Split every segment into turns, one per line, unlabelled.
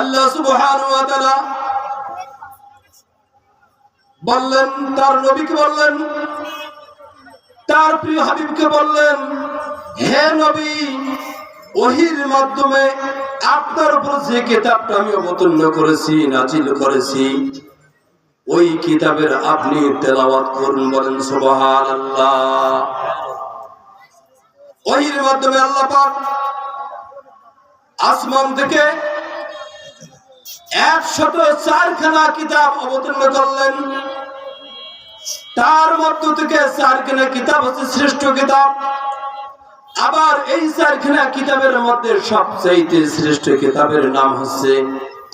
আল্লাহ সুবহানাহু ওয়া তাআলা বললেন, তার নবীকে বললেন, তার প্রিয় হাবিবকে বললেন, হে নবী, ওহির মাধ্যমে আপনার উপর যে কিতাবটা আমি অবতীর্ণ করেছি, নাজিল করেছি, ওই কিতাবের আপনি তেলাওয়াত করুন বলেন সুবহানাল্লাহ। ওহির মাধ্যমে আল্লাহ পাক আসমান থেকে একশত চারখানা কিতাব অবতীর্ণ করলেন। তার মধ্য থেকে চারখানা কিতাব হচ্ছে শ্রেষ্ঠ কিতাব। আবার এই চারখানা কিতাবের মধ্যে সবচাইতে শ্রেষ্ঠ কিতাবের নাম হচ্ছে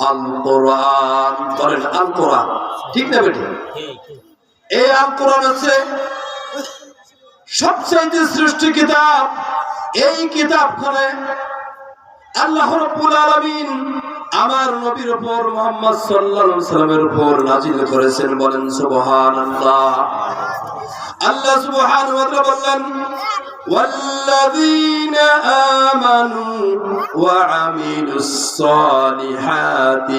আল কোরআন বলেন আল কোরআন ঠিক না বেটি? এই আল কোরআন হচ্ছে সবচাইতে শ্রেষ্ঠ কিতাব। এই কিতাবখানে আল্লাহ রাব্বুল আলামিন আমার নবীর উপর মুহাম্মদ সাল্লাল্লাহু আলাইহি সাল্লামের উপর নাজিল করেছেন বলেন সুবহানাল্লাহ আল্লাহ সুবহানাহু ওয়া তাআলা বললেন والذين آمنوا وعملوا الصالحات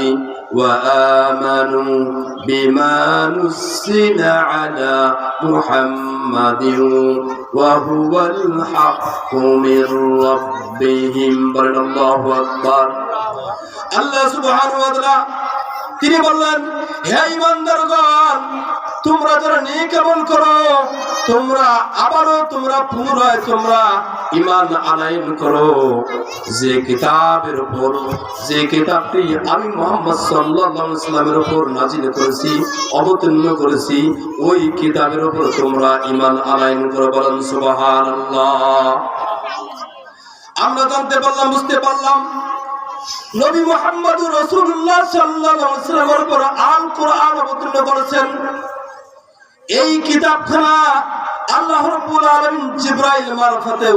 وآمنوا بما نزل على محمد وهو الحق من ربهم রাব্বিহিম বলেন আল্লাহু আকবার। আল্লাহ সুবহানাহু ওয়া তিনি বললেন, হে ইমানদারগণ তোমরা যারা নেক আমল করো, তোমরা আবারও তোমরা পুনরায় তোমরা ইমান আলাইন করো। যে কিতাবের উপর, যে কিতাবটি আমি মোহাম্মদ সাল্লাল্লাহু ইসলামের উপর নাজিল করেছি, অবতীর্ণ করেছি, ওই কিতাবের উপর তোমরা ইমান আলাইন করো বলেন সুবহানাল্লাহ। আমরা জানতে পারলাম, বুঝতে পারলাম। নবী মোহাম্মদ রসুল্লাহ সাল্লামের উপর আল কোরআন অবতীর্ণ করেছেন। এই কিতাবখানা আল্লাহ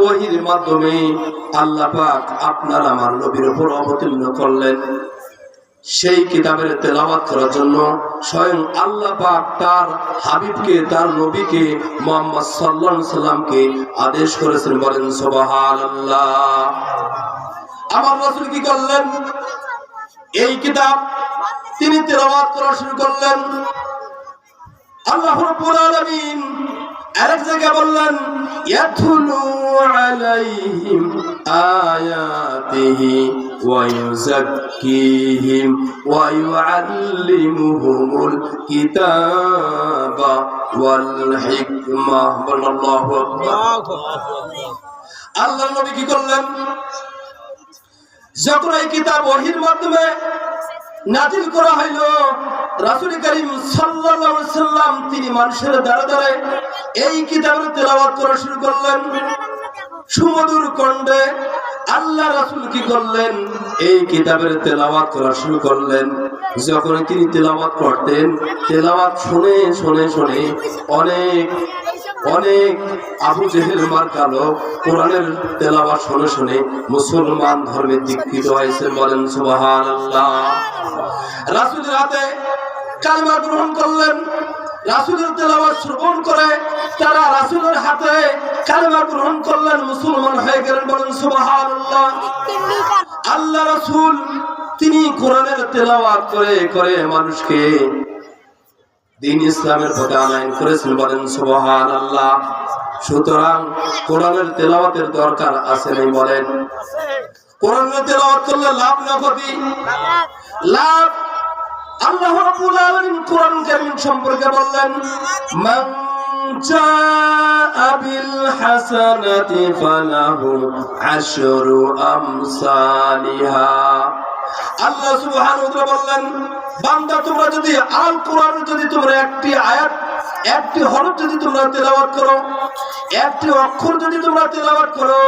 ওহীর আল্লাহ আপনার আমার নবীর উপর অবতীর্ণ করলেন। সেই কিতাবের তেলাওয়াত করার জন্য স্বয়ং আল্লাহ পাক তার হাবিবকে, তার নবীকে, মোহাম্মদ আলাইহি সাল্লামকে আদেশ করেছেন, বলেন, সুবহানাল্লাহ। আমার রাসূল কি করলেন? এই কিতাব তিনি তেলাওয়াত করা শুরু করলেন। আল্লাহ রাব্বুল আলামিন আরেক জায়গায় বললেন ইয়াতুলু আলাইহিম আয়াতিহি ইউযাক্কিহিম ওয়া ইউআল্লিমুহুমুল কিতাবা ওয়াল হিকমা আল্লাহু নবী কি করলেন? যখন এই কিতাব ওহির মাধ্যমে নাজিল করা হইল, রাসূল করিম সাল্লাম তিনি মানুষের দ্বারা দ্বারা এই কিতাবের তেলাওয়াত করা শুরু করলেন। সুমধুর কণ্ঠে আল্লাহ রাসূল কি করলেন? এই কিতাবের তেলাওয়াত করা শুরু করলেন। যখন তিনি তেলাওয়াত করতেন তেলাওয়াত শুনে শুনে শুনে অনেক অনেক আবু জেহেল মার কালো কোরআনের তেলাওয়াত শুনে শুনে মুসলমান ধর্মে দীক্ষিত হয়েছে বলেন, সুবহানাল্লাহ। রাসূলের রাতে কালিমা গ্রহণ করলেন। রাসূলের তেলাওয়াত শ্রবণ করে তারা রাসূলের হাতে কালিমা গ্রহণ করলেন মুসলমান হয়ে গেলেন বলেন সুবহানাল্লাহ। আল্লাহ রাসূল তিনি কোরআনের তেলাওয়াত করে করে মানুষকে দিন ইসলামের পথে আনায়ন করেছেন বলেন সুতরাং কোরআনের তেলাওয়াতের দরকার আছে নাই বলেন। কোরআনের তেলাওয়াত করলে লাভ না ক্ষতি? লাভ আল্লাহ রাব্বুল আলামিন কোরআন কারীম সম্পর্কে বললেন, মান ফালাহু আশরু আমসালিহা। আল্লাহ সুবহানাহু ওয়া তাআলা বললেন, বান্দা, তোমরা যদি আল কোরআন যদি তোমরা একটি আয়াত একটি হরফ যদি তোমরা তেলাওয়াত করো, একটি অক্ষর যদি তোমরা তেলাওয়াত করো,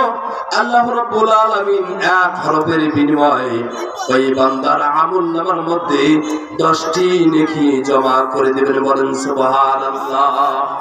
আল্লাহ রাব্বুল আলামিন এক হরফের বিনিময়ে ওই বান্দার আমল নামার মধ্যে 10টি নেকি জমা করে দিবেন বলেন সুবহানাল্লাহ।